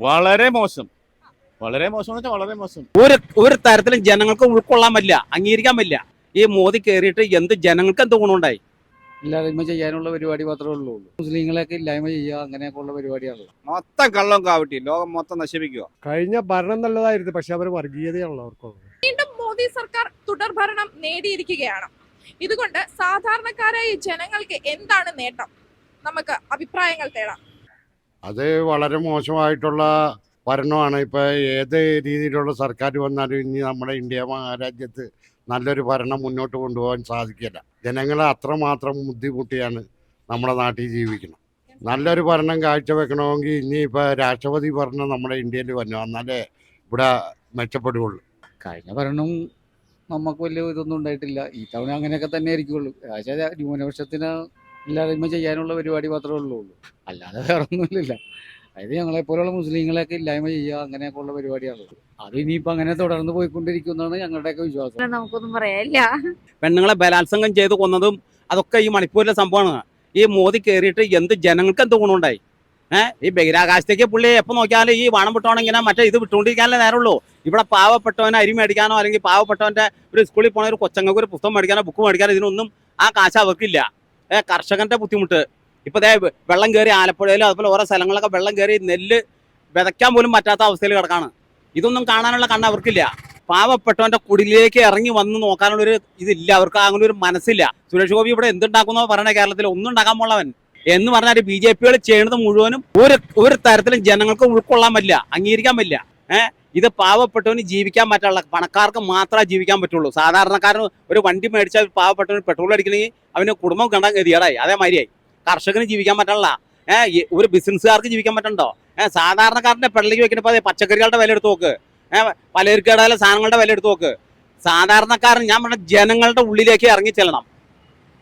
വളരെ മോശം. വളരെ മോശം എന്ന് വെച്ചാൽ വളരെ മോശം. ഒരു ഒരു തരത്തിലും ജനങ്ങൾക്ക് ഉൾക്കൊള്ളാൻ പറ്റില്ല അംഗീകരിക്കാൻ പറ്റില്ല. ഈ മോദി കയറിയിട്ട് എന്ത് ജനങ്ങൾക്ക് എന്ത് ഗുണമുണ്ടായി ഇല്ലായ്മ ചെയ്യാനുള്ള പരിപാടി മാത്രമേ ഉള്ളൂ. മുസ്ലിങ്ങളെയൊക്കെ ഇല്ലായ്മ ചെയ്യുക അങ്ങനെയൊക്കെ ഉള്ള പരിപാടിയാണ്. മൊത്തം കള്ളം കാവട്ടി ലോകം മൊത്തം നശിപ്പിക്കുക. കഴിഞ്ഞ ഭരണം നല്ലതായിരുന്നു പക്ഷെ അവർ വർഗീയതയാണല്ലോ അവർക്കുള്ളത്. വീണ്ടും മോദി സർക്കാർ തുടർ ഭരണം നേടിയിരിക്കുകയാണ്. ഇതുകൊണ്ട് സാധാരണക്കാരായ ജനങ്ങൾക്ക് എന്താണ് നേട്ടം? നമുക്ക് അഭിപ്രായങ്ങൾ തേടാം. അത് വളരെ മോശമായിട്ടുള്ള ഭരണമാണ്. ഇപ്പോൾ ഏത് രീതിയിലുള്ള സർക്കാർ വന്നാലും ഇനി നമ്മുടെ ഇന്ത്യ മഹാരാജ്യത്ത് നല്ലൊരു ഭരണം മുന്നോട്ട് കൊണ്ടുപോകാൻ സാധിക്കില്ല. ജനങ്ങളെ അത്രമാത്രം ബുദ്ധിമുട്ടിയാണ് നമ്മുടെ നാട്ടിൽ ജീവിക്കണം നല്ലൊരു ഭരണം കാഴ്ചവെക്കണമെങ്കിൽ ഇനി ഇപ്പോൾ രാഷ്ട്രപതി ഭരണം നമ്മുടെ ഇന്ത്യയിൽ വന്നു. എന്നാലേ ഇവിടെ മെച്ചപ്പെടുകയുള്ളൂ. കഴിഞ്ഞ ഭരണം നമുക്ക് വലിയ ഇതൊന്നും ഉണ്ടായിട്ടില്ല. ഈ തവണ അങ്ങനെയൊക്കെ തന്നെ ആയിരിക്കുള്ളൂ. പക്ഷേ ന്യൂനപക്ഷത്തിന് ഇല്ലായ്മ ചെയ്യാനുള്ള പരിപാടി മാത്രമേ ഉള്ളൂ അല്ലാതെ വേറെ ഒന്നുമില്ല അതായത് ഞങ്ങളെ പോലുള്ള മുസ്ലിങ്ങളെയൊക്കെ ഇല്ലായ്മ ചെയ്യുക അങ്ങനെയൊക്കെ ഉള്ള പരിപാടിയാണ്. അത് ഇനിയിപ്പോൾ അങ്ങനെ തുടർന്ന് പോയിക്കൊണ്ടിരിക്കുമെന്നാണ് ഞങ്ങളുടെയൊക്കെ വിശ്വാസം. നമുക്കൊന്നും പറയാനില്ല. പെണ്ണുങ്ങളെ ബലാത്സംഗം ചെയ്ത് കൊന്നതും അതൊക്കെ ഈ മണിപ്പൂരിലെ സംഭവമാണ്. ഈ മോദി കയറിയിട്ട് എന്ത് ജനങ്ങൾക്ക് എന്ത് ഗുണമുണ്ടായി ഏഹ് ഈ ബഹിരാകാശത്തേക്ക് പുള്ളി എപ്പോൾ നോക്കിയാലും ഈ വാണം വിട്ടോണെങ്കിനെ മറ്റേ ഇത് വിട്ടുകൊണ്ടിരിക്കാനല്ലേ നേരമുള്ളൂ. ഇവിടെ പാവപ്പെട്ടവനെ അരി മേടിക്കാനോ അല്ലെങ്കിൽ പാവപ്പെട്ടവന്റെ ഒരു സ്കൂളിൽ പോണ ഒരു കൊച്ചങ്ങൾക്ക് ഒരു പുസ്തകം മേടിക്കാനോ ബുക്ക് മേടിക്കാനോ ഇതിനൊന്നും ആ കാശ് അവർക്കില്ല. കർഷകന്റെ ബുദ്ധിമുട്ട്. ഇപ്പൊ ദേ വെള്ളം കയറി ആലപ്പുഴയിലും അതുപോലെ ഓരോ സ്ഥലങ്ങളിലൊക്കെ വെള്ളം കയറി നെല്ല് വിതയ്ക്കാൻ പോലും പറ്റാത്ത അവസ്ഥയിൽ കിടക്കാണ്. ഇതൊന്നും കാണാനുള്ള കണ്ണ് അവർക്കില്ല. പാവപ്പെട്ടവന്റെ കുടിലേക്ക് ഇറങ്ങി വന്ന് നോക്കാനുള്ളൊരു ഇതില്ല. അവർക്ക് അങ്ങനെ ഒരു മനസ്സില്ല. സുരേഷ് ഗോപി ഇവിടെ എന്തുണ്ടാക്കുന്നോ പറയണേ കേരളത്തിൽ ഒന്നും ഉണ്ടാക്കാൻ പോളവൻ എന്ന് പറഞ്ഞാൽ ബി ജെ പികൾ ചെയ്യുന്നത് മുഴുവനും ഒരു ഒരു തരത്തിലും ജനങ്ങൾക്ക് ഉൾക്കൊള്ളാൻ പറ്റില്ല അംഗീകരിക്കാൻ പറ്റില്ല. ഏഹ് ഇത് പാവപ്പെട്ടവന് ജീവിക്കാൻ പറ്റുള്ള പണക്കാർക്ക് മാത്രമേ ജീവിക്കാൻ പറ്റുള്ളൂ. സാധാരണക്കാരന് ഒരു വണ്ടി മേടിച്ചാൽ പാവപ്പെട്ടവന് പെട്രോൾ അടിക്കണമെങ്കിൽ അവന് കുടുംബം കണ്ടാൽ ഗതികേടായി. അതേമാതിരിയായി കർഷകന് ജീവിക്കാൻ പറ്റണില്ല ഏഹ് ഒരു ബിസിനസ്സുകാർക്ക് ജീവിക്കാൻ പറ്റണ്ടോ? ഏഹ് സാധാരണക്കാരന്റെ പെടലേക്ക് അതെ പച്ചക്കറികളുടെ വില എടുത്ത് നോക്ക്. ഏഹ് പലചരക്കടയിലെ സാധനങ്ങളുടെ വില എടുത്ത് നോക്ക്. സാധാരണക്കാരൻ ഞാൻ പറഞ്ഞ ജനങ്ങളുടെ ഉള്ളിലേക്ക് ഇറങ്ങി ചെല്ലണം.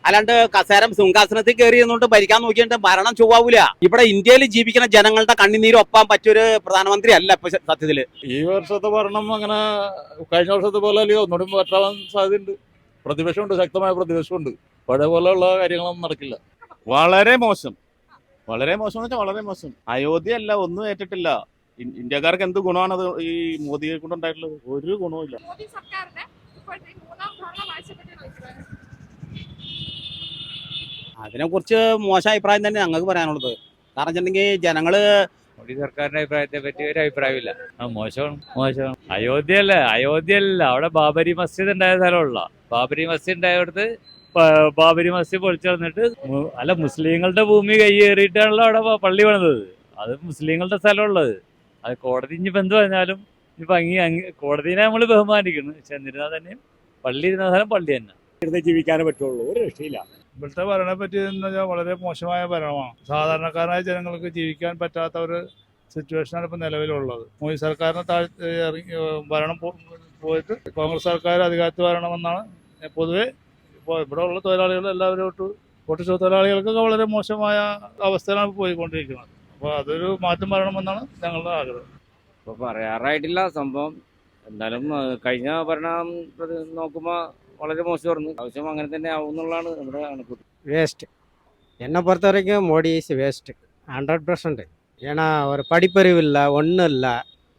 അല്ലാണ്ട് കസേരം സിംഹാസനത്തിൽ കയറി എന്നുകൊണ്ട് ഭരിക്കാൻ നോക്കിയിട്ട് ഭരണം ചൊവ്വാവൂല. ഇവിടെ ഇന്ത്യയിൽ ജീവിക്കുന്ന ജനങ്ങളുടെ കണ്ണിനീര് ഒപ്പാൻ പറ്റിയൊരു പ്രധാനമന്ത്രി അല്ല ഇപ്പൊ സത്യത്തിൽ. ഈ വർഷത്തെ ഭരണം അങ്ങനെ കഴിഞ്ഞ വർഷത്തെ പോലെ അല്ലെങ്കിൽ ഒന്നുകൂടി പറ്റാൻ സാധ്യതയുണ്ട്. പ്രതിപക്ഷമുണ്ട് ശക്തമായ പ്രതിപക്ഷമുണ്ട്. പഴയ പോലെയുള്ള കാര്യങ്ങളൊന്നും നടക്കില്ല. വളരെ മോശം. വളരെ മോശം എന്ന് വെച്ചാൽ വളരെ മോശം. അയോധ്യ അല്ല ഒന്നും ഏറ്റിട്ടില്ല. ഇന്ത്യക്കാർക്ക് എന്ത് ഗുണമാണ് അത് ഈ മോദിയെ കൊണ്ടുണ്ടായിട്ടുള്ളത്? ഒരു ഗുണവും ഇല്ല മോദി സർക്കാരിന്റെ ഇപ്പോഴത്തെ ഈ മൂന്നാം ഭരണം ആഴ്ചപ്പറ്റിയുള്ള അഭിപ്രായം അതിനെക്കുറിച്ച് മോശം അഭിപ്രായം തന്നെ ഞങ്ങൾക്ക് പറയാനുള്ളത്. കാരണം വെച്ചിട്ടുണ്ടെങ്കിൽ ജനങ്ങൾ മോദി സർക്കാരിന്റെ അഭിപ്രായത്തെ പറ്റി ഒരു അഭിപ്രായമില്ല. ആ മോശമാണ് മോശമാണ് അയോധ്യ അല്ല അയോധ്യ അല്ല അവിടെ ബാബരി മസ്ജിദ് ഉണ്ടായ സ്ഥലമുള്ള. ബാബരി മസ്ജിദ് ഉണ്ടായടുത്ത് ബാബരി മസ്ജിദ് പൊളിച്ചു കളഞ്ഞിട്ട് അല്ല മുസ്ലിങ്ങളുടെ ഭൂമി കയ്യേറിയിട്ടാണല്ലോ അവിടെ പള്ളി പണിതത്. അത് മുസ്ലിങ്ങളുടെ സ്ഥലമുള്ളത്. അത് കോടതി ഇനിയിപ്പോൾ എന്ത് പറഞ്ഞാലും ഇനിയിപ്പോൾ അങ്ങി അങ്ങി കോടതിനെ നമ്മൾ ബഹുമാനിക്കുന്നു. പക്ഷെ എന്നിരുന്നാൽ തന്നെയും പള്ളി ഇരുന്ന സ്ഥലം പള്ളി തന്നെ. ഇരുന്ന് ജീവിക്കാനേ പറ്റുള്ളൂ. ഒരു രക്ഷയില്ല. ഇവിടുത്തെ ഭരണത്തെ പറ്റി എന്ന് വെച്ചാൽ വളരെ മോശമായ ഭരണമാണ്. സാധാരണക്കാരായ ജനങ്ങൾക്ക് ജീവിക്കാൻ പറ്റാത്ത ഒരു സിറ്റുവേഷനാണ് ഇപ്പോൾ നിലവിലുള്ളത്. മോദി സർക്കാരിനെ ഇറങ്ങി ഭരണം പോയിട്ട് കോൺഗ്രസ് സർക്കാർ അധികാരത്തിൽ വരണമെന്നാണ് പൊതുവെ ഇപ്പോൾ ഇവിടെ ഉള്ള തൊഴിലാളികൾ എല്ലാവരോട്ട് ഒട്ട് തൊഴിലാളികൾക്കൊക്കെ വളരെ മോശമായ അവസ്ഥയിലാണ് പോയിക്കൊണ്ടിരിക്കുന്നത്. അപ്പോൾ അതൊരു മാറ്റം വരണമെന്നാണ് ഞങ്ങളുടെ ആഗ്രഹം. ഇപ്പോൾ പറയാറായിട്ടില്ല. സംഭവം എന്തായാലും കഴിഞ്ഞ ഭരണം നോക്കുമ്പോൾ വളരെ മോശമായിരുന്നു ആവശ്യം അങ്ങനെ തന്നെ ആവും എന്നുള്ളതാണ് നമ്മുടെ കണക്ക് வேஸ்ட்டு என்னை பொறுத்த வரைக்கும் Modi is waste hundred percent ஏன்னா ஒரு படிப்பறிவு இல்லை ஒன்றும் இல்லை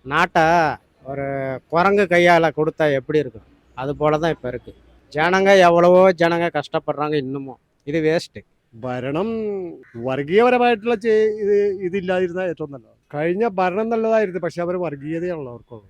நாட்டை ஒரு குரங்கு கையால் கொடுத்தா எப்படி இருக்கும் அது போல தான் இப்போ இருக்குது ஜனங்க எவ்வளவோ ஜனங்க கஷ்டப்படுறாங்க இன்னமும் இது வேஸ்ட்டு ഭരണം വർഗീയപരമായിട്ടുള്ള ചെ- ഇത് ഇതില്ലാതിരുന്ന ഏറ്റവും നല്ലത് കഴിഞ്ഞ ഭരണം നല്ലതായിരുന്നു പക്ഷെ അവർ വർഗീയതയാണല്ലോ അവർക്കുള്ളത്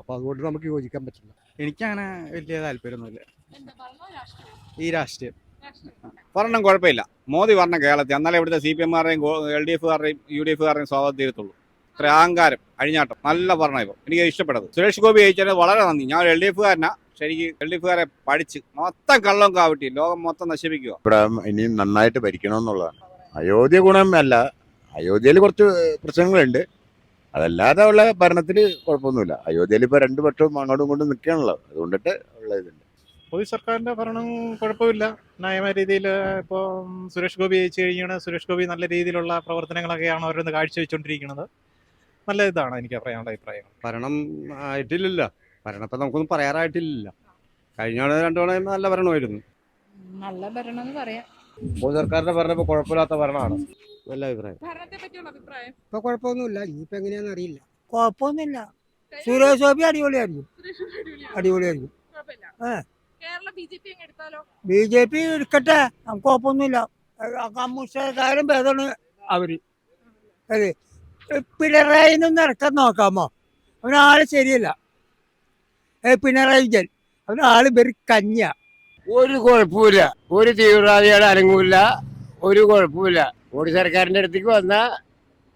അപ്പോൾ അതുകൊണ്ട് നമുക്ക് യോജിക്കാൻ പറ്റില്ല. എനിക്കങ്ങനെ വലിയ താല്പര്യമൊന്നുമില്ല. എന്താ ഭരണോ രാഷ്ട്രീയം. ഈ രാഷ്ട്രീയം. രാഷ്ട്രീയം. ഭരണം കുഴപ്പമില്ല. മോദി ഭരണം കേരളത്തിൽ എന്നാലേ ഇവിടുത്തെ സി പി എമ്മാരുടെയും എൽ ഡി എഫുകാരുടെയും യു ഡി എഫുകാരുടെയും സ്വാഗതം തീരത്തുള്ളൂ. ഇത്ര അഹങ്കാരം അഴിഞ്ഞാട്ടം നല്ല ഭരണം ഇപ്പോൾ എനിക്ക് ഇഷ്ടപ്പെട്ടത്. സുരേഷ് ഗോപി ജയിച്ചതിന് വളരെ നന്ദി. ഞാൻ എൽ ഡി എഫുകാരനാ. ശരിക്ക് എൽ ഡി എഫുകാരെ പഠിച്ച് മൊത്തം കള്ളം കാവട്ടി ലോകം മൊത്തം നശിപ്പിക്കുക ഇവിടെ ഇനിയും നന്നായിട്ട് ഭരിക്കണമെന്നുള്ളതാണ്. അയോധ്യ ഗുണം അല്ല അയോധ്യയിൽ കുറച്ച് പ്രശ്നങ്ങളുണ്ട്. അതല്ലാതെ ഉള്ള ഭരണത്തിൽ കുഴപ്പമൊന്നുമില്ല. അയോധ്യയിൽ ഇപ്പോൾ രണ്ട് പക്ഷവും അങ്ങോട്ടും കൊണ്ട് നിൽക്കുകയാണല്ലോ. അതുകൊണ്ടിട്ട് ഉള്ള ഇതുണ്ട്. മോദി സർക്കാരിന്റെ ഭരണം കുഴപ്പമില്ല. ന്യായമായ രീതിയിൽ ഇപ്പോൾ സുരേഷ് ഗോപി ജയിച്ചു കഴിഞ്ഞാണ് സുരേഷ് ഗോപി നല്ല രീതിയിലുള്ള പ്രവർത്തനങ്ങളൊക്കെയാണ് അവരൊന്ന് കാഴ്ചവെച്ചുകൊണ്ടിരിക്കുന്നത് നല്ല ഇതാണ് എനിക്ക് പറയാനുള്ള അഭിപ്രായം. ഭരണം ആയിട്ടില്ലല്ലോ. ഭരണം ഇപ്പം നമുക്കൊന്നും പറയാറായിട്ടില്ല കഴിഞ്ഞ തവണ രണ്ടു തവണ നല്ല ഭരണമായിരുന്നു. നല്ല ഭരണം എന്ന് പറയാം. മോദി സർക്കാരിന്റെ ഭരണം ഇപ്പോൾ കുഴപ്പമില്ലാത്ത ഭരണമാണ്. നല്ല അഭിപ്രായം. ഭരണത്തെ പറ്റിയുള്ള അഭിപ്രായം? ഇപ്പൊ കുഴപ്പമൊന്നുമില്ല. ഇനിയിപ്പോ എങ്ങനെയാണെന്ന് അറിയില്ല. കുഴപ്പമൊന്നുമില്ല. സുരേഷ് ഗോപി അടിപൊളിയായിരിക്കും. അടിപൊളിയായിരിക്കും. കുഴപ്പമില്ല. ഏ. കേരള ബി ജെ പി അങ്ങ് എടുത്താലോ? ബി ജെ പി എടുക്കട്ടെ. നമുക്ക് കുഴപ്പമൊന്നുമില്ല. കമ്മ്യൂണിസ്റ്റുകാരും ഭേദമാണ് അവർ. അതെ. പിണറായിനൊന്ന് ഇറക്കാൻ നോക്കാമോ? അവനാൾ ശരിയല്ല. ഏ പിണറായി വിജയൻ. അവനാൾ വെറു കഞ്ഞ ഒരു കുഴപ്പമില്ല. ഒരു തീവ്രവാദിയുടെ അനങ്ങൂല. ഒരു കുഴപ്പമില്ല. മോഡി സർക്കാരിന്റെ അടുത്തേക്ക് വന്ന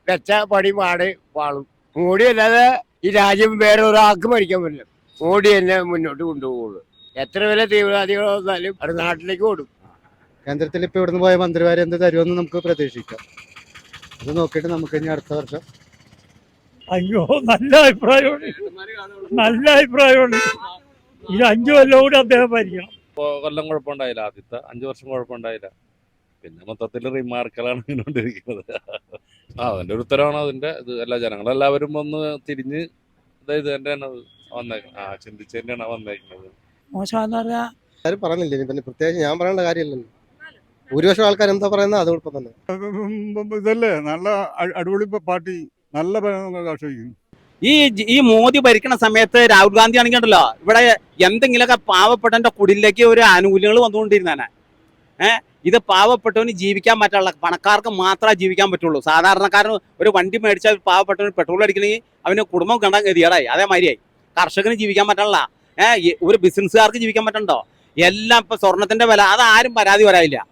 വെച്ച പണി പാട് പാളും മോഡി അല്ലാതെ ഈ രാജ്യം വേറെ ഒരാൾക്ക് മരിക്കാൻ പറ്റില്ല. മോഡി തന്നെ മുന്നോട്ട് കൊണ്ടുപോകുള്ളൂ എത്ര വില തീവ്രവാദികൾ വന്നാലും അത് നാട്ടിലേക്ക് ഓടും. കേന്ദ്രത്തിൽ ഇപ്പൊ ഇവിടുന്ന് പോയ മന്ത്രിമാരെ എന്ത് തരുമെന്ന് നമുക്ക് പ്രതീക്ഷിക്കാം. അത് നോക്കിയിട്ട് നമുക്ക് ഇനി അടുത്ത വർഷം. അയ്യോ നല്ല അഭിപ്രായമാണ്. നല്ല അഭിപ്രായമാണ്. ഇത് അഞ്ചു കൊല്ലം കൂടി അദ്ദേഹം ഭരിക്കണം. കൊല്ലം കുഴപ്പമുണ്ടായില്ല ആദ്യത്തെ. അഞ്ചു വർഷം കുഴപ്പമുണ്ടായില്ല. പിന്നെ മൊത്തത്തിൽ റിമാർക്കുകളാണ് വീണുകൊണ്ടിരിക്കുന്നത് ആ അതിന്റെ ഒരു ഉത്തരവാണ് അതിന്റെ ഇത്. എല്ലാ ജനങ്ങളെല്ലാവരും വന്ന് തിരിഞ്ഞ് അതായത് തന്നെയാണ് വന്നേക്കുന്നത് ആ ചിന്തിച്ച് തന്നെയാണ് വന്നേക്കുന്നത്. മോശമാണെന്ന് പറഞ്ഞാൽ ആരും പറഞ്ഞില്ല ഇനി പിന്നെ പ്രത്യേകിച്ച് ഞാൻ പറയേണ്ട കാര്യമില്ലല്ലോ. ഭൂരിപക്ഷം ആൾക്കാർ എന്താ പറയുന്നത് അതോടൊപ്പം തന്നെ. ഇതല്ലേ നല്ല അടിപൊളി പാർട്ടി നല്ല രാഷ്ട്രീയം ഈ ഈ മോദി ഭരിക്കണ സമയത്ത് രാഹുൽ ഗാന്ധി ആണെങ്കിൽ ഉണ്ടല്ലോ ഇവിടെ എന്തെങ്കിലുമൊക്കെ പാവപ്പെട്ടന്റെ കുടിലേക്ക് ഒരു ആനുകൂല്യങ്ങൾ വന്നുകൊണ്ടിരുന്നേനെ. ഏഹ് ഇത് പാവപ്പെട്ടവന് ജീവിക്കാൻ പറ്റുള്ള പണക്കാർക്ക് മാത്രമേ ജീവിക്കാൻ പറ്റുള്ളൂ. സാധാരണക്കാരന് ഒരു വണ്ടി മേടിച്ചാൽ പാവപ്പെട്ടവന് പെട്രോൾ അടിക്കണമെങ്കിൽ അവന് കുടുംബം കണ്ടാൽ ഗതികേടായി. അതേമാതിരിയായി. കർഷകന് ജീവിക്കാൻ പറ്റണില്ല ഏഹ് ഒരു ബിസിനസ്സുകാർക്ക് ജീവിക്കാൻ പറ്റണ്ടോ? എല്ലാം ഇപ്പൊ സ്വർണത്തിന്റെ വില അതാരും പരാതി പറയാനില്ല.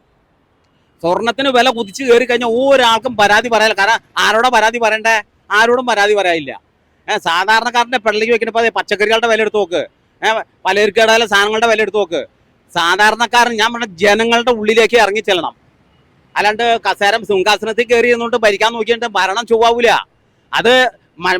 സ്വർണത്തിന് വില കുതിച്ച് കയറി കഴിഞ്ഞാൽ ഒരാൾക്കും പരാതി പറയാനില്ല. കാരണം ആരോടാ പരാതി പറയണ്ടേ? ആരോടും പരാതി പറയാനില്ല. ഏഹ് സാധാരണക്കാരന്റെ പെള്ളിക്ക് വെക്കുന്ന പ- പച്ചക്കറികളുടെ വില എടുത്ത് നോക്ക്. ഏഹ് പലചരക്കടയിലെ സാധനങ്ങളുടെ വില എടുത്ത് നോക്ക്. സാധാരണക്കാരൻ ഞാൻ പറഞ്ഞ ജനങ്ങളുടെ ഉള്ളിലേക്ക് ഇറങ്ങി ചെല്ലണം. അല്ലാണ്ട് കസേരം സിംഹാസനത്തിൽ കയറി എന്നുകൊണ്ട് ഭരിക്കാൻ നോക്കിയിട്ട് ഭരണം ചൊവ്വാവൂല. അത്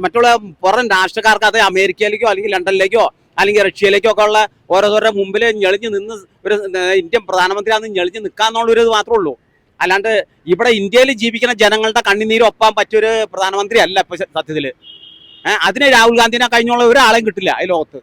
മറ്റുള്ള പുറം രാഷ്ട്രക്കാർക്ക് അത് അമേരിക്കയിലേക്കോ അല്ലെങ്കിൽ ലണ്ടനിലേക്കോ അല്ലെങ്കിൽ റഷ്യയിലേക്കോ ഒക്കെ ഉള്ള ഓരോരുത്തരുടെ മുമ്പിൽ ഞെളിഞ്ഞ് നിന്ന് ഒരു ഇന്ത്യൻ പ്രധാനമന്ത്രി അന്ന് ഞെളിഞ്ഞ് നിൽക്കാന്നുള്ളൊരു ഇത് മാത്രമേ ഉള്ളൂ. അല്ലാണ്ട് ഇവിടെ ഇന്ത്യയിൽ ജീവിക്കുന്ന ജനങ്ങളുടെ കണ്ണിനീര് ഒപ്പാൻ പറ്റിയൊരു പ്രധാനമന്ത്രി അല്ല ഇപ്പൊ സത്യത്തിൽ. അതിന് രാഹുൽ ഗാന്ധിനെ കഴിഞ്ഞുള്ള ഒരാളെയും കിട്ടില്ല ഈ ലോകത്ത്